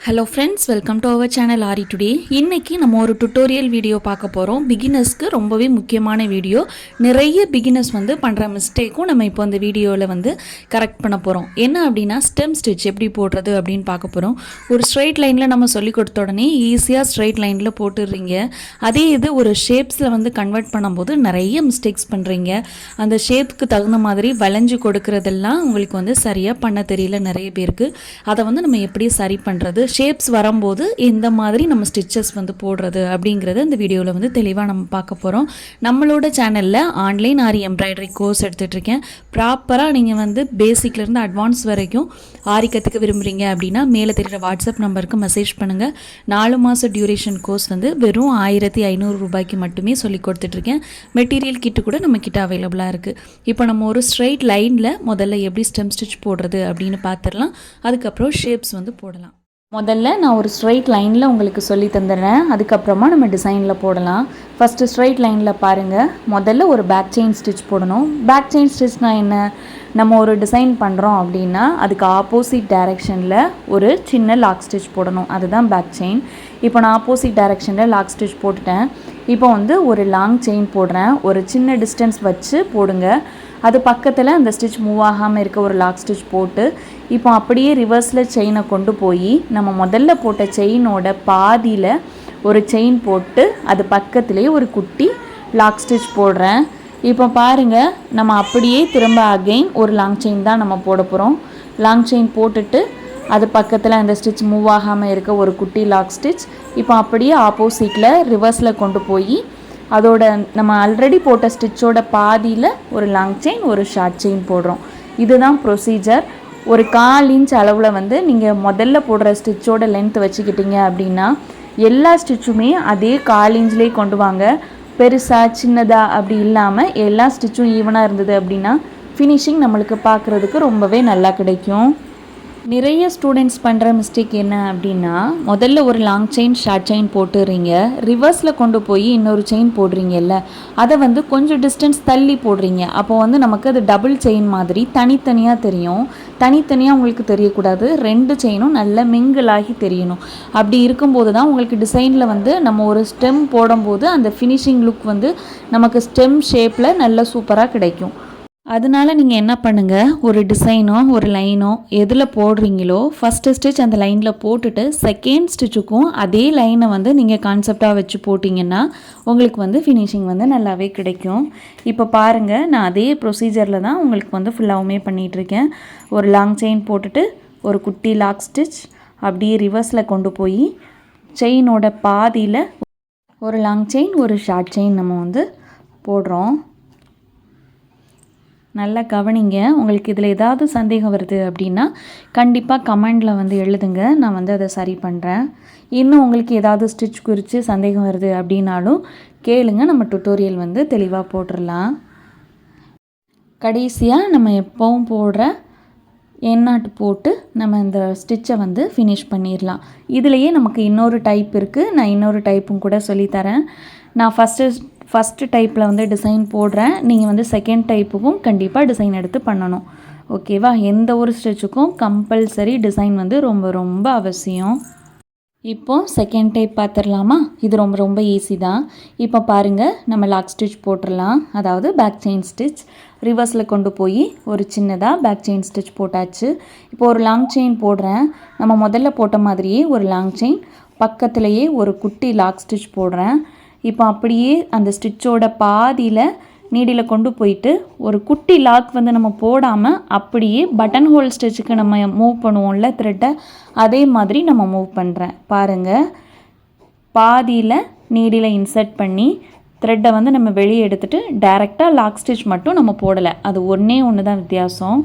Hello friends welcome to our channel Aari today இன்றைக்கி நம்ம ஒரு டுட்டோரியல் வீடியோ பார்க்க போகிறோம் பிகினர்ஸ்க்கு ரொம்பவே முக்கியமான வீடியோ நிறைய பிகினர்ஸ் வந்து பண்ணுற மிஸ்டேக்கும் நம்ம இப்போ அந்த வீடியோவில் வந்து கரெக்ட் பண்ண போகிறோம் என்ன அப்படின்னா ஸ்டெம் ஸ்டிச் எப்படி போடுறது அப்படின்னு பார்க்க போகிறோம் ஒரு ஸ்ட்ரைட் லைனில் நம்ம சொல்லி கொடுத்த உடனே ஈஸியாக ஸ்ட்ரைட் லைனில் போட்டுடுறீங்க அதே இது ஒரு ஷேப்ஸில் வந்து கன்வெர்ட் பண்ணும்போது நிறைய மிஸ்டேக்ஸ் பண்ணுறீங்க அந்த ஷேப்புக்கு தகுந்த மாதிரி வளைஞ்சு கொடுக்கறதெல்லாம் உங்களுக்கு வந்து சரியாக பண்ண தெரியல நிறைய பேருக்கு. அதை வந்து நம்ம எப்படி சரி பண்ணுறது ஷேப்ஸ் வரும்போது எந்த மாதிரி நம்ம ஸ்டிச்சஸ் வந்து போடுறது அப்படிங்கிறத இந்த வீடியோவில் வந்து தெளிவாக நம்ம பார்க்க போகிறோம் நம்மளோட சேனலில் ஆன்லைன் ஆரி எம்ப்ராய்டரி கோர்ஸ் எடுத்துகிட்ருக்கேன் ப்ராப்பராக நீங்கள் வந்து பேசிக்லேருந்து அட்வான்ஸ் வரைக்கும் ஆரி கற்றுக்க விரும்புகிறீங்க அப்படின்னா மேலே தெரிகிற வாட்ஸ்அப் நம்பருக்கு மெசேஜ் பண்ணுங்கள் நாலு மாத டியூரேஷன் கோர்ஸ் வந்து வெறும் ஆயிரத்தி ஐநூறு ரூபாய்க்கு மட்டுமே சொல்லி கொடுத்துட்ருக்கேன் மெட்டீரியல் கிட்டு கூட நம்ம கிட்ட அவைலபிளாக இருக்குது இப்போ நம்ம ஒரு ஸ்ட்ரைட் லைனில் முதல்ல எப்படி ஸ்டெம் ஸ்டிச் போடுறது அப்படின்னு பார்த்துடலாம். அதுக்கப்புறம் ஷேப்ஸ் வந்து போடலாம். முதல்ல நான் ஒரு ஸ்ட்ரைட் லைனில் உங்களுக்கு சொல்லி தந்துடுறேன். அதுக்கப்புறமா நம்ம டிசைனில் போடலாம். ஃபஸ்ட்டு ஸ்ட்ரைட் லைனில் பாருங்கள் முதல்ல ஒரு பேக் செயின் ஸ்டிச் போடணும். பேக் செயின் ஸ்டிச்னால் என்ன? நம்ம ஒரு டிசைன் பண்ணுறோம் அப்படின்னா அதுக்கு ஆப்போசிட் டைரெக்ஷனில் ஒரு சின்ன லாக் ஸ்டிச் போடணும். அதுதான் பேக் செயின் இப்போ நான் ஆப்போசிட் டைரெக்ஷனில் லாக் ஸ்டிச் போட்டுட்டேன். இப்போ வந்து ஒரு லாங் செயின் போடுறேன். ஒரு சின்ன டிஸ்டன்ஸ் வச்சு போடுங்க. அது பக்கத்தில் அந்த ஸ்டிச் மூவ் ஆகாமல் இருக்க ஒரு லாக் ஸ்டிச் போட்டு இப்போ அப்படியே ரிவர்ஸில் செயினை கொண்டு போய் நம்ம முதல்ல போட்ட செயினோட பாதியில் ஒரு செயின் போட்டு அது பக்கத்துலேயே ஒரு குட்டி லாக் ஸ்டிச் போடுறேன். இப்போ பாருங்கள் நம்ம அப்படியே திரும்ப அகெயின் ஒரு லாங் செயின் தான் நம்ம போட போகிறோம் லாங் செயின் போட்டுட்டு அது பக்கத்தில் அந்த ஸ்டிச் மூவ் ஆகாமல் இருக்க ஒரு குட்டி லாக் ஸ்டிச் இப்போ அப்படியே ஆப்போசிட்டில் ரிவர்ஸில் கொண்டு போய் அதோட நம்ம ஆல்ரெடி போட்ட ஸ்டிச்சோட பாதியில் ஒரு லாங் செயின் ஒரு ஷார்ட் செயின் போடுறோம். இதுதான் ப்ரொசீஜர் ஒரு கால் இன்ச் அளவில் வந்து நீங்கள் முதல்ல போடுற ஸ்டிச்சோட லென்த் வச்சுக்கிட்டீங்க அப்படின்னா எல்லா ஸ்டிச்சுமே அதே கால் இன்ச்லேயே கொண்டு வாங்க. பெருசாக சின்னதாக அப்படி இல்லாமல் எல்லா ஸ்டிச்சும் ஈவனாக இருந்தது அப்படின்னா ஃபினிஷிங் நம்மளுக்கு பார்க்குறதுக்கு ரொம்பவே நல்லா கிடைக்கும். நிறைய ஸ்டூடெண்ட்ஸ் பண்ணுற மிஸ்டேக் என்ன அப்படின்னா முதல்ல ஒரு லாங் செயின் ஷார்ட் செயின் போட்டுறீங்க. ரிவர்ஸில் கொண்டு போய் இன்னொரு செயின் போடுறீங்கல்ல அதை வந்து கொஞ்சம் டிஸ்டன்ஸ் தள்ளி போடுறீங்க. அப்போ வந்து நமக்கு அது டபுள் செயின் மாதிரி தனித்தனியாக தெரியும். தனித்தனியாக உங்களுக்கு தெரியக்கூடாது. ரெண்டு செயினும் நல்ல மிங்கிளாகி தெரியணும். அப்படி இருக்கும்போது தான் உங்களுக்கு டிசைனில் வந்து நம்ம ஒரு ஸ்டெம் போடும்போது அந்த ஃபினிஷிங் லுக் வந்து நமக்கு ஸ்டெம் ஷேப்பில் நல்ல சூப்பராக கிடைக்கும். அதனால நீங்கள் என்ன பண்ணுங்கள் ஒரு டிசைனோ ஒரு லைனோ எதில் போடுறீங்களோ ஃபஸ்ட்டு ஸ்டிச் அந்த லைனில் போட்டுட்டு செகண்ட் ஸ்டிச்சுக்கும் அதே லைனை வந்து நீங்கள் கான்செப்டாக வச்சு போட்டிங்கன்னா உங்களுக்கு வந்து ஃபினிஷிங் வந்து நல்லாவே கிடைக்கும். இப்போ பாருங்கள் நான் அதே ப்ரொசீஜரில் தான் உங்களுக்கு வந்து ஃபுல்லாகவுமே பண்ணிகிட்ருக்கேன் ஒரு லாங் செயின் போட்டுட்டு ஒரு குட்டி லாக் ஸ்டிச் அப்படியே ரிவர்ஸில் கொண்டு போய் செயினோட பாதியில் ஒரு லாங் செயின் ஒரு ஷார்ட் செயின் நம்ம வந்து போடுறோம். நல்லா கவனிங்க. உங்களுக்கு இதில் ஏதாவது சந்தேகம் வருது அப்படின்னா கண்டிப்பாக கமெண்டில் வந்து எழுதுங்க. நான் வந்து அதை சரி பண்ணுறேன் இன்னும் உங்களுக்கு ஏதாவது ஸ்டிச் குறித்து சந்தேகம் வருது அப்படின்னாலும் கேளுங்க. நம்ம டுட்டோரியல் வந்து தெளிவாக போட்டுடலாம் கடைசியாக நம்ம எப்போவும் போடுற எண்ணாட்டு போட்டு நம்ம இந்த ஸ்டிச்சை வந்து ஃபினிஷ் பண்ணிடலாம். இதுலேயே நமக்கு இன்னொரு டைப் இருக்குது நான் இன்னொரு டைப்பும் கூட சொல்லித்தரேன். நான் ஃபஸ்ட்டு ஃபஸ்ட்டு டைப்பில் வந்து டிசைன் போடுறேன். நீங்கள் வந்து செகண்ட் டைப்புக்கும் கண்டிப்பாக டிசைன் எடுத்து பண்ணணும். ஓகேவா எந்த ஒரு ஸ்டிச்சுக்கும் கம்பல்சரி டிசைன் வந்து ரொம்ப ரொம்ப அவசியம். இப்போ செகண்ட் டைப் பார்த்துடலாமா இது ரொம்ப ரொம்ப ஈஸி தான். இப்போ பாருங்கள் நம்ம லாக் ஸ்டிச் போட்டுடலாம். அதாவது பேக் செயின் ஸ்டிச் ரிவர்ஸில் கொண்டு போய் ஒரு சின்னதாக பேக் செயின் ஸ்டிச் போட்டாச்சு. இப்போ ஒரு லாங் செயின் போடுறேன். நம்ம முதல்ல போட்ட மாதிரியே ஒரு லாங் செயின் பக்கத்துலேயே ஒரு குட்டி லாக் ஸ்டிச் போடுறேன். இப்போ அப்படியே அந்த ஸ்டிச்சோட பாதியில் நீடியில் கொண்டு போயிட்டு ஒரு குட்டி லாக் வந்து நம்ம போடாமல் அப்படியே பட்டன் ஹோல் ஸ்டிச்சுக்கு நம்ம மூவ் பண்ணுவோம்ல த்ரெட்டை அதே மாதிரி நம்ம மூவ் பண்ணுறேன் பாருங்கள் பாதியில் நீடியில் இன்சர்ட் பண்ணி த்ரெட்டை வந்து நம்ம வெளியே எடுத்துகிட்டு டைரெக்டாக லாக் ஸ்டிச் மட்டும் நம்ம போடலை. அது ஒன்றே ஒன்று தான் வித்தியாசம்.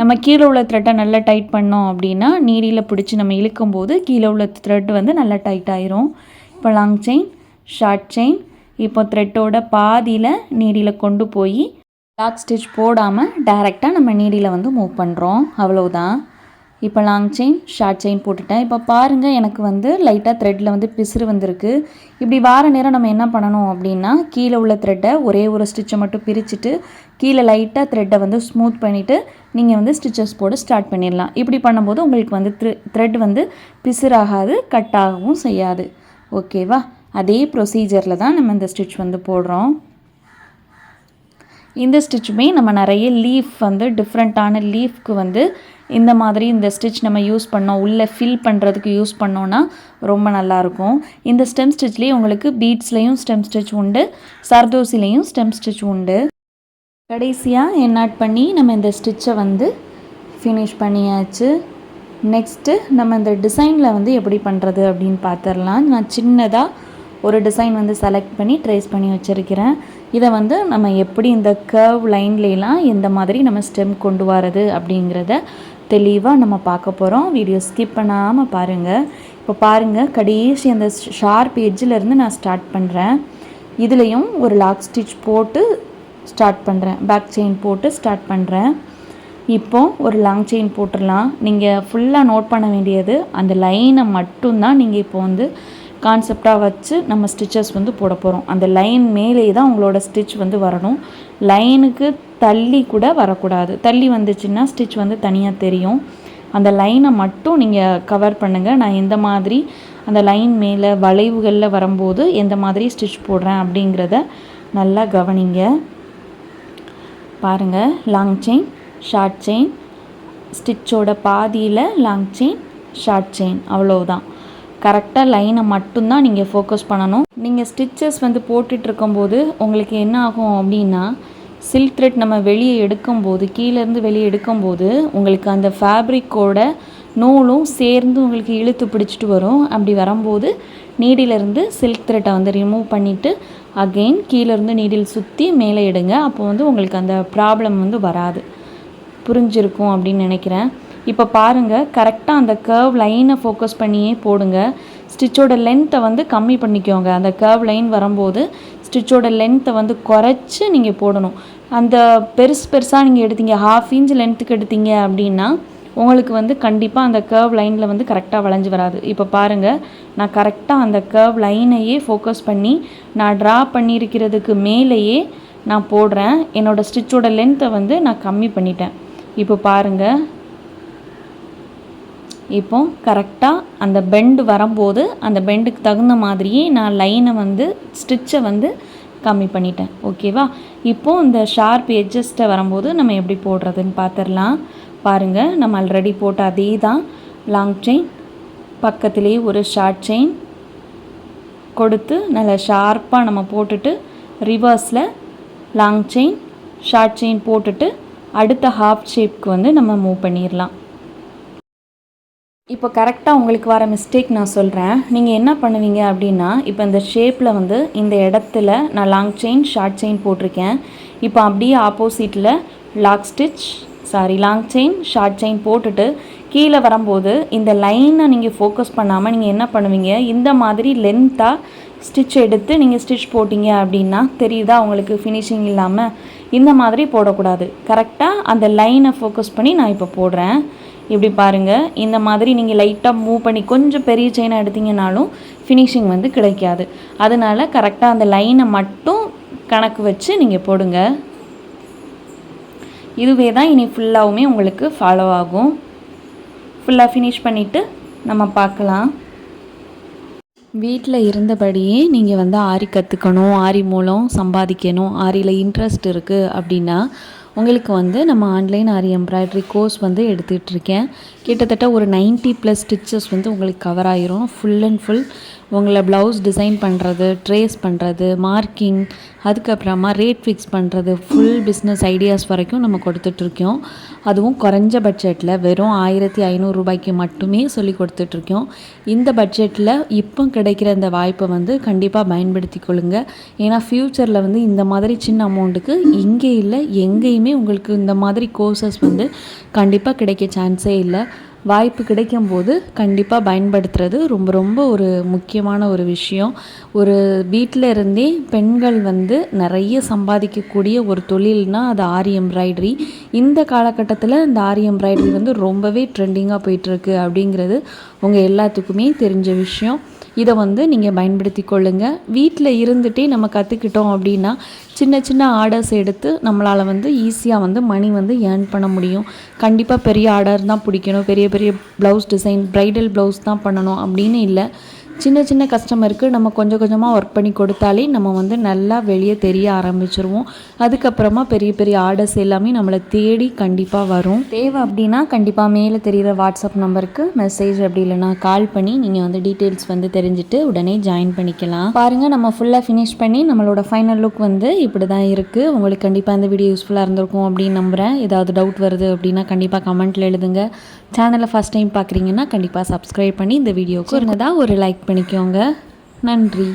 நம்ம கீழே உள்ள த்ரெட்டை நல்லா டைட் பண்ணோம் அப்படின்னா நீடியில் பிடிச்சி நம்ம இழுக்கும்போது கீழே உள்ள த்ரெட் வந்து நல்லா டைட் ஆயிரும். இப்போ லாங் செயின் ஷார்ட் செயின். இப்போ த்ரெட்டோட பாதியில் நீடியில் கொண்டு போய் லாக் ஸ்டிச் போடாமல் டைரெக்டாக நம்ம நீடியில் வந்து மூவ் பண்ணுறோம் அவ்வளோதான் இப்போ லாங் செயின் ஷார்ட் செயின் போட்டுட்டேன். இப்போ பாருங்கள் எனக்கு வந்து லைட்டாக த்ரெட்டில் வந்து பிசுறு வந்திருக்கு. இப்படி வார நேரம் நம்ம என்ன பண்ணணும் அப்படின்னா கீழே உள்ள த்ரெட்டை ஒரே ஒரு ஸ்டிச்சை மட்டும் பிரிச்சுட்டு கீழே லைட்டாக த்ரெட்டை வந்து ஸ்மூத் பண்ணிவிட்டு நீங்கள் வந்து ஸ்டிச்சஸ் போட ஸ்டார்ட் பண்ணிடலாம். இப்படி பண்ணும்போது உங்களுக்கு வந்து த்ரெட் வந்து பிசுறாகாது கட் ஆகவும் செய்யாது. ஓகேவா அதே ப்ரொசீஜரில் தான் நம்ம இந்த ஸ்டிச் வந்து போடுறோம். இந்த ஸ்டிச்சுமே நம்ம நிறைய லீஃப் வந்து டிஃப்ரெண்ட்டான லீஃப்க்கு வந்து இந்த மாதிரி இந்த ஸ்டிச் நம்ம யூஸ் பண்ணோம். உள்ளே ஃபில் பண்ணுறதுக்கு யூஸ் பண்ணோன்னா ரொம்ப நல்லாயிருக்கும் இந்த ஸ்டெம் ஸ்டிச்லேயே உங்களுக்கு பீட்ஸ்லேயும் ஸ்டெம் ஸ்டிச் உண்டு சர்தோசிலையும் ஸ்டெம் ஸ்டிச் உண்டு. கடைசியாக என் ஆட் பண்ணி நம்ம இந்த ஸ்டிச்சை வந்து ஃபினிஷ் பண்ணியாச்சு. நெக்ஸ்ட்டு நம்ம இந்த டிசைனில் வந்து எப்படி பண்ணுறது அப்படின்னு பார்த்துடலாம். நான் சின்னதாக ஒரு டிசைன் வந்து செலக்ட் பண்ணி ட்ரேஸ் பண்ணி வச்சுருக்கிறேன். இதை வந்து நம்ம எப்படி இந்த கர்வ் லைன்லலாம் எந்த மாதிரி நம்ம ஸ்டெம் கொண்டு வரது அப்படிங்கிறத தெளிவாக நம்ம பார்க்க போகிறோம் வீடியோ ஸ்கிப் பண்ணாமல் பாருங்கள் இப்போ பாருங்கள் கடைசி அந்த ஷார்ப் எட்ஜிலேருந்து நான் ஸ்டார்ட் பண்ணுறேன் இதுலேயும் ஒரு லாக் ஸ்டிச் போட்டு ஸ்டார்ட் பண்ணுறேன் பேக் செயின் போட்டு ஸ்டார்ட் பண்ணுறேன் இப்போது ஒரு லாங் செயின் போட்டுடலாம். நீங்கள் ஃபுல்லாக நோட் பண்ண வேண்டியது அந்த லைனை மட்டும்தான். நீங்கள் இப்போ வந்து கான்செப்டாக வச்சு நம்ம ஸ்டிச்சஸ் வந்து போட போகிறோம் அந்த லைன் மேலே தான் உங்களோட ஸ்டிச் வந்து வரணும். லைனுக்கு தள்ளி கூட வரக்கூடாது. தள்ளி வந்துச்சுன்னா ஸ்டிச் வந்து தனியாக தெரியும். அந்த லைனை மட்டும் நீங்கள் கவர் பண்ணுங்கள் நான் எந்த மாதிரி அந்த லைன் மேலே வளைவுகளில் வரும்போது எந்த மாதிரி ஸ்டிச் போடுறேன் அப்படிங்கிறத நல்லா கவனிங்க. பாருங்கள் லாங் செயின் ஷார்ட் செயின் ஸ்டிச்சோட பாதியில் லாங் செயின் ஷார்ட் செயின் அவ்வளோதான் கரெக்டாக லைனை மட்டும்தான் நீங்கள் ஃபோக்கஸ் பண்ணணும். நீங்கள் ஸ்டிச்சஸ் வந்து போட்டுட்டு இருக்கும்போது உங்களுக்கு என்ன ஆகும் அப்படின்னா சில்க் த்ரெட் நம்ம வெளியே எடுக்கும்போது கீழேருந்து வெளியே எடுக்கும்போது உங்களுக்கு அந்த ஃபேப்ரிக்கோட நூலும் சேர்ந்து உங்களுக்கு இழுத்து பிடிச்சிட்டு வரும். அப்படி வரும்போது நீடிலிருந்து சில்க் த்ரெட்டை வந்து ரிமூவ் பண்ணிவிட்டு அகெயின் கீழேருந்து நீடில் சுற்றி மேலே எடுங்க. அப்போ வந்து உங்களுக்கு அந்த ப்ராப்ளம் வந்து வராது. புரிஞ்சிருக்கும் அப்படின்னு நினைக்கிறேன். இப்போ பாருங்கள் கரெக்டாக அந்த கர்வ் லைனை ஃபோக்கஸ் பண்ணியே போடுங்க. ஸ்டிச்சோட லென்த்தை வந்து கம்மி பண்ணிக்கோங்க. அந்த கர்வ் லைன் வரும்போது ஸ்டிச்சோட லென்த்தை வந்து குறைச்சி நீங்கள் போடணும். அந்த பெருசு பெருசாக நீங்கள் எடுத்தீங்க ஹாஃப் இன்ச் லென்த்துக்கு எடுத்தீங்க அப்படின்னா உங்களுக்கு வந்து கண்டிப்பாக அந்த கர்வ் லைனில் வந்து கரெக்டாக வளைஞ்சு வராது. இப்போ பாருங்கள் நான் கரெக்டாக அந்த கர்வ் லைனையே ஃபோக்கஸ் பண்ணி நான் ட்ரா பண்ணியிருக்கிறதுக்கு மேலேயே நான் போடுறேன். என்னோடய ஸ்டிச்சோட லென்த்தை வந்து நான் கம்மி பண்ணிட்டேன். இப்போ பாருங்கள் இப்போ கரெக்டாக அந்த பெண்டு வரும்போது அந்த பெண்டுக்கு தகுந்த மாதிரியே நான் லைனை வந்து ஸ்டிச்சை வந்து கம்மி பண்ணிட்டேன். ஓகேவா இப்போது இந்த ஷார்ப் எட்ஜஸ்ட்டை வரும்போது நம்ம எப்படி போடுறதுன்னு பார்த்துடலாம் பாருங்கள் நம்ம ஆல்ரெடி போட்ட அதே தான் லாங் செயின் பக்கத்துலேயே ஒரு ஷார்ட் செயின் கொடுத்து நல்லா ஷார்ப்பாக நம்ம போட்டுட்டு ரிவர்ஸில் லாங் செயின் ஷார்ட் செயின் போட்டுட்டு அடுத்த ஹாஃப் ஷேப்க்கு வந்து நம்ம மூவ் பண்ணிடலாம் இப்போ கரெக்டாக உங்களுக்கு வர மிஸ்டேக் நான் சொல்கிறேன் நீங்கள் என்ன பண்ணுவீங்க அப்படின்னா இப்போ இந்த ஷேப்பில் வந்து இந்த இடத்துல நான் லாங் செயின் ஷார்ட் செயின் போட்டிருக்கேன். இப்போ அப்படியே ஆப்போசிட்டில் lock stitch sorry long chain short chain போட்டுட்டு கீழே வரும்போது இந்த லைனை நீங்கள் ஃபோக்கஸ் பண்ணாமல் நீங்கள் என்ன பண்ணுவீங்க? இந்த மாதிரி லென்த்தாக ஸ்டிச் எடுத்து நீங்கள் ஸ்டிச் போட்டிங்க அப்படின்னா தெரியுதா? உங்களுக்கு ஃபினிஷிங் இல்லாமல் இந்த மாதிரி போடக்கூடாது. கரெக்டாக அந்த லைனை ஃபோக்கஸ் பண்ணி நான் இப்போ போடுறேன். இப்படி பாருங்கள் இந்த மாதிரி நீங்கள் லைட்டாக மூவ் பண்ணி கொஞ்சம் பெரிய செயினாக எடுத்தீங்கனாலும் ஃபினிஷிங் வந்து கிடைக்காது. அதனால் கரெக்டாக அந்த லைனை மட்டும் கணக்கு வச்சு நீங்கள் போடுங்க. இதுவே தான் இனி ஃபுல்லாகவுமே உங்களுக்கு ஃபாலோ ஆகும். ஃபுல்லாக ஃபினிஷ் பண்ணிவிட்டு நம்ம பார்க்கலாம். வீட்டில் இருந்தபடியே நீங்கள் வந்து ஆரி கற்றுக்கணும் ஆரி மூலம் சம்பாதிக்கணும் ஆரியில் இன்ட்ரெஸ்ட் இருக்குது அப்படின்னா உங்களுக்கு வந்து நம்ம ஆன்லைன் ஆரி எம்ப்ராய்டரி கோர்ஸ் வந்து எடுத்துகிட்ருக்கேன் கிட்டத்தட்ட ஒரு நைன்ட்டி ப்ளஸ் ஸ்டிச்சஸ் வந்து உங்களுக்கு கவர் ஆகிரும் ஃபுல் அண்ட் ஃபுல் உங்களை ப்ளவுஸ் டிசைன் பண்ணுறது ட்ரேஸ் பண்ணுறது மார்க்கிங் அதுக்கப்புறமா ரேட் ஃபிக்ஸ் பண்ணுறது ஃபுல் பிஸ்னஸ் ஐடியாஸ் வரைக்கும் நம்ம கொடுத்துட்ருக்கோம். அதுவும் குறைஞ்ச பட்ஜெட்டில் வெறும் ஆயிரத்தி ஐநூறுரூபாய்க்கு மட்டுமே சொல்லி கொடுத்துட்ருக்கோம். இந்த பட்ஜெட்டில் இப்போ கிடைக்கிற இந்த வாய்ப்பை வந்து கண்டிப்பாக பயன்படுத்தி கொள்ளுங்க. ஏன்னா ஃப்யூச்சரில் வந்து இந்த மாதிரி சின்ன அமௌண்ட்டுக்கு இங்கே இல்லை எங்கேயுமே உங்களுக்கு இந்த மாதிரி கோர்சஸ் வந்து கண்டிப்பாக கிடைக்க சான்ஸே இல்லை. வாய்ப்பு கிடைக்கும் போது கண்டிப்பாக பயன்படுத்துறது ரொம்ப ரொம்ப ஒரு முக்கியமான ஒரு விஷயம். ஒரு வீட்டில் இருந்தே பெண்கள் வந்து நிறைய சம்பாதிக்கக்கூடிய ஒரு தொழில்னால் அது ஆரி எம்ப்ராய்டரி இந்த காலகட்டத்தில் இந்த ஆரி எம்ப்ராய்டரி வந்து ரொம்பவே ட்ரெண்டிங்காக போயிட்டுருக்கு அப்படிங்கிறது உங்கள் எல்லாத்துக்குமே தெரிஞ்ச விஷயம். இதை வந்து நீங்கள் பயன்படுத்தி கொள்ளுங்கள் வீட்டில் இருந்துகிட்டே நம்ம கற்றுக்கிட்டோம் அப்படின்னா சின்ன சின்ன ஆர்டர்ஸ் எடுத்து நம்மளால் வந்து ஈஸியாக வந்து மணி வந்து ஏர்ன் பண்ண முடியும். கண்டிப்பாக பெரிய ஆர்டர் தான் பிடிக்கணும். பெரிய பெரிய ப்ளவுஸ் டிசைன் ப்ரைடல் ப்ளவுஸ் தான் பண்ணணும் அப்படின்னு இல்லை. சின்ன சின்ன கஸ்டமருக்கு நம்ம கொஞ்சம் கொஞ்சமாக ஒர்க் பண்ணி கொடுத்தாலே நம்ம வந்து நல்லா வெளியே தெரிய ஆரம்பிச்சிருவோம். அதுக்கப்புறமா பெரிய பெரிய ஆர்டர்ஸ் எல்லாமே நம்மளை தேடி கண்டிப்பாக வரும். தேவை அப்படின்னா கண்டிப்பாக மேலே தெரிகிற வாட்ஸ்அப் நம்பருக்கு மெசேஜ் அப்படி இல்லைனா கால் பண்ணி நீங்கள் வந்து டீட்டெயில்ஸ் வந்து தெரிஞ்சுட்டு உடனே ஜாயின் பண்ணிக்கலாம். பாருங்கள் நம்ம ஃபுல்லாக ஃபினிஷ் பண்ணி நம்மளோட ஃபைனல் லுக் வந்து இப்படி தான் இருக்குது உங்களுக்கு கண்டிப்பாக இந்த வீடியோ யூஸ்ஃபுல்லாக இருந்திருக்கும் அப்படின்னு நம்புகிறேன் ஏதாவது டவுட் வருது அப்படின்னா கண்டிப்பாக கமெண்ட்டில் எழுதுங்க. சேனலை ஃபஸ்ட் டைம் பார்க்குறீங்கன்னா கண்டிப்பாக சப்ஸ்கிரைப் பண்ணி இந்த வீடியோவுக்கு இருந்ததாக ஒரு லைக் பண்ணிக்கோங்க. நன்றி.